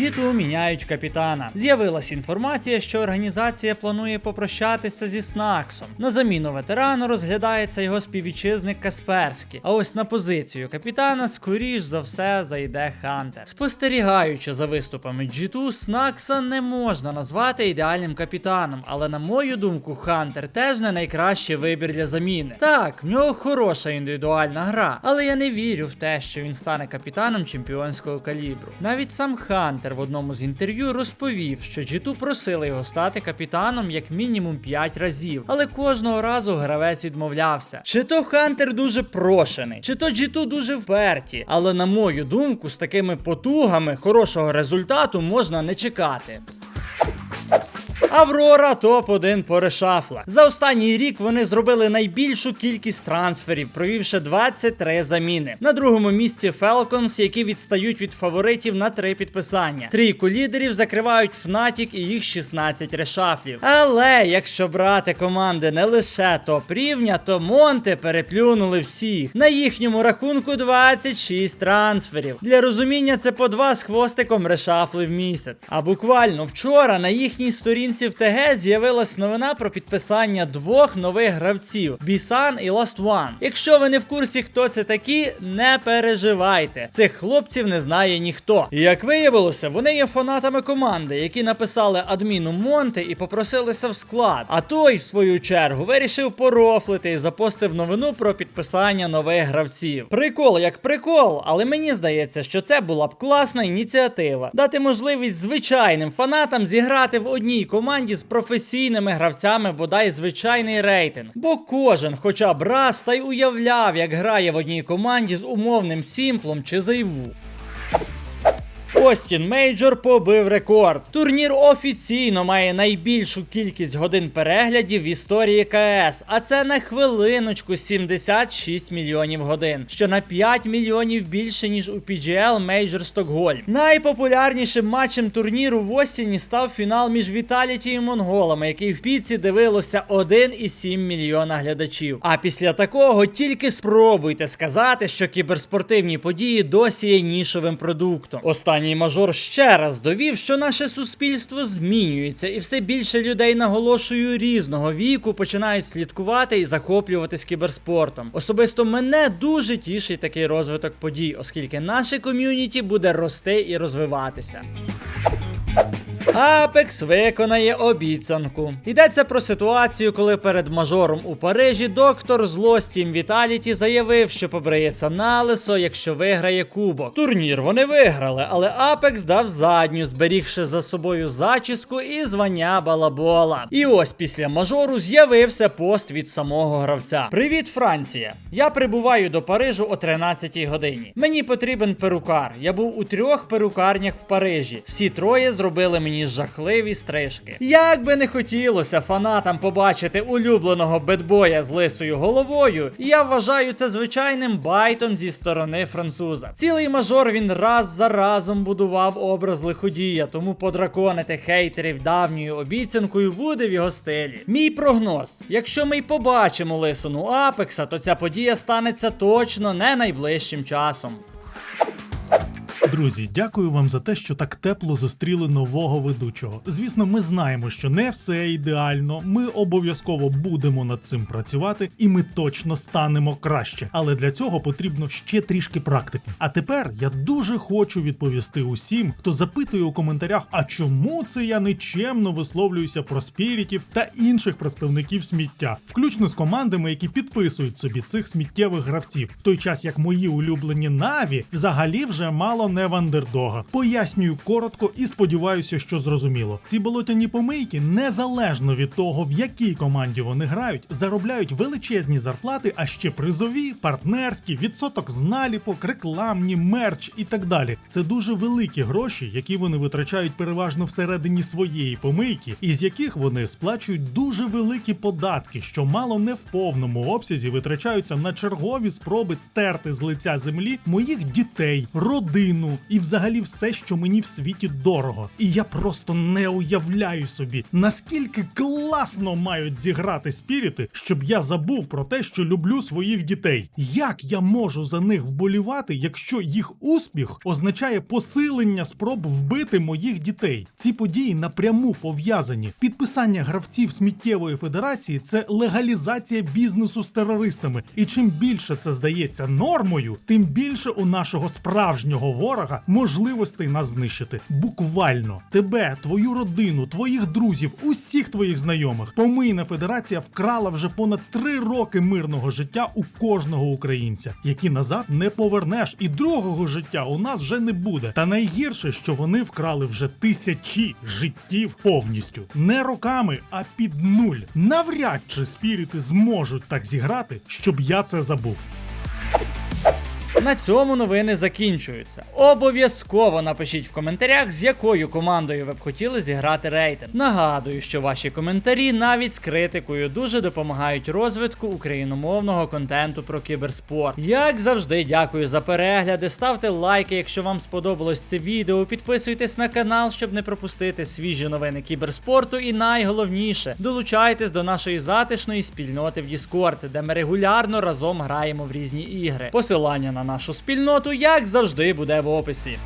G2 міняють капітана. З'явилась інформація, що організація планує попрощатися зі Снаксом. На заміну ветерану розглядається його співвітчизник Касперський. А ось на позицію капітана, скоріш за все, зайде Хантер. Спостерігаючи за виступами G2, Снакса не можна назвати ідеальним капітаном, але на мою думку, Хантер теж не найкращий вибір для заміни. Так, в нього хороша індивідуальна гра, але я не вірю в те, що він стане капітаном чемпіонського калібру. Навіть сам Хантер в одному з інтерв'ю розповів, що G2 просили його стати капітаном як мінімум 5 разів, але кожного разу гравець відмовлявся. Чи то Хантер дуже прошений, чи то G2 дуже вперті. Але на мою думку, з такими потугами хорошого результату можна не чекати. Аврора топ-1 по решафлах. За останній рік вони зробили найбільшу кількість трансферів, провівши 23 заміни. На другому місці Falcons, які відстають від фаворитів на три підписання. Трійку лідерів закривають Fnatic і їх 16 решафлів. Але якщо брати команди не лише топ рівня, то Монте переплюнули всіх. На їхньому рахунку 26 трансферів. Для розуміння це по два з хвостиком решафли в місяць. А буквально вчора на їхній сторінці в ТГ з'явилась новина про підписання двох нових гравців Бісан і Last One. Якщо ви не в курсі, хто це такі, не переживайте. Цих хлопців не знає ніхто. І як виявилося, вони є фанатами команди, які написали адміну Монте і попросилися в склад. А той, в свою чергу, вирішив порофлити і запостив новину про підписання нових гравців. Прикол як прикол, але мені здається, що це була б класна ініціатива. Дати можливість звичайним фанатам зіграти в одній команді з професійними гравцями, бодай звичайний рейтинг. Бо кожен, хоча б раз, та й уявляв, як грає в одній команді з умовним сімплом чи зайву. Остін Мейджор побив рекорд. Турнір офіційно має найбільшу кількість годин переглядів в історії КС, а це на хвилиночку 76 мільйонів годин, що на 5 мільйонів більше ніж у PGL Мейджор Стокгольм. Найпопулярнішим матчем турніру в осінні став фінал між Віталіті і монголами, який в піці дивилося 1,7 мільйона глядачів. А після такого тільки спробуйте сказати, що кіберспортивні події досі є нішовим продуктом. Останній мажор ще раз довів, що наше суспільство змінюється, і все більше людей наголошую різного віку починають слідкувати і захоплюватись кіберспортом. Особисто мене дуже тішить такий розвиток подій, оскільки наше ком'юніті буде рости і розвиватися. Апекс виконає обіцянку. Йдеться про ситуацію, коли перед мажором у Парижі доктор злості Віталіті заявив, що побриється на лисо, якщо виграє кубок. Турнір вони виграли, але Апекс дав задню, зберігши за собою зачіску і звання балабола. І ось після мажору з'явився пост від самого гравця. Привіт, Франція! Я прибуваю до Парижу о 13-й годині. Мені потрібен перукар. Я був у трьох перукарнях в Парижі. Всі троє зробили мені жахливі стрижки. Як би не хотілося фанатам побачити улюбленого бедбоя з лисою головою, я вважаю це звичайним байтом зі сторони француза. Цілий мажор він раз за разом будував образ лиходія, тому подраконити хейтерів давньою обіцянкою буде в його стилі. Мій прогноз: якщо ми й побачимо лисину Апекса, то ця подія станеться точно не найближчим часом. Друзі, дякую вам за те, що так тепло зустріли нового ведучого. Звісно, ми знаємо, що не все ідеально. Ми обов'язково будемо над цим працювати, і ми точно станемо краще. Але для цього потрібно ще трішки практики. А тепер я дуже хочу відповісти усім, хто запитує у коментарях, а чому це я нечемно висловлююся про спірітів та інших представників сміття, включно з командами, які підписують собі цих сміттєвих гравців, в той час як мої улюблені наві взагалі вже мало не в андердогах. Пояснюю коротко і сподіваюся, що зрозуміло. Ці болотяні помийки, незалежно від того, в якій команді вони грають, заробляють величезні зарплати, а ще призові, партнерські, відсоток з наліпок, рекламні, мерч і так далі. Це дуже великі гроші, які вони витрачають переважно всередині своєї помийки, із яких вони сплачують дуже великі податки, що мало не в повному обсязі витрачаються на чергові спроби стерти з лиця землі моїх дітей, родину, і взагалі все, що мені в світі дорого. І я просто не уявляю собі, наскільки класно мають зіграти спіріти, щоб я забув про те, що люблю своїх дітей. Як я можу за них вболівати, якщо їх успіх означає посилення спроб вбити моїх дітей? Ці події напряму пов'язані. Підписання гравців сміттєвої федерації це легалізація бізнесу з терористами. І чим більше це здається нормою, тим більше у нашого справжнього ворога можливостей нас знищити. Буквально тебе, твою родину, твоїх друзів, усіх твоїх знайомих. Помийна федерація вкрала вже понад три роки мирного життя у кожного українця, які назад не повернеш, і другого життя у нас вже не буде. Та найгірше, що вони вкрали вже тисячі життів повністю, не роками, а під нуль. Навряд чи спіріти зможуть так зіграти, щоб я це забув. На цьому новини закінчуються. Обов'язково напишіть в коментарях, з якою командою ви б хотіли зіграти рейтинг. Нагадую, що ваші коментарі навіть з критикою дуже допомагають розвитку україномовного контенту про кіберспорт. Як завжди, дякую за перегляди. Ставте лайки, якщо вам сподобалось це відео. Підписуйтесь на канал, щоб не пропустити свіжі новини кіберспорту. І найголовніше, долучайтесь до нашої затишної спільноти в Discord, де ми регулярно разом граємо в різні ігри. Посилання на нашу спільноту, як завжди, буде в описі.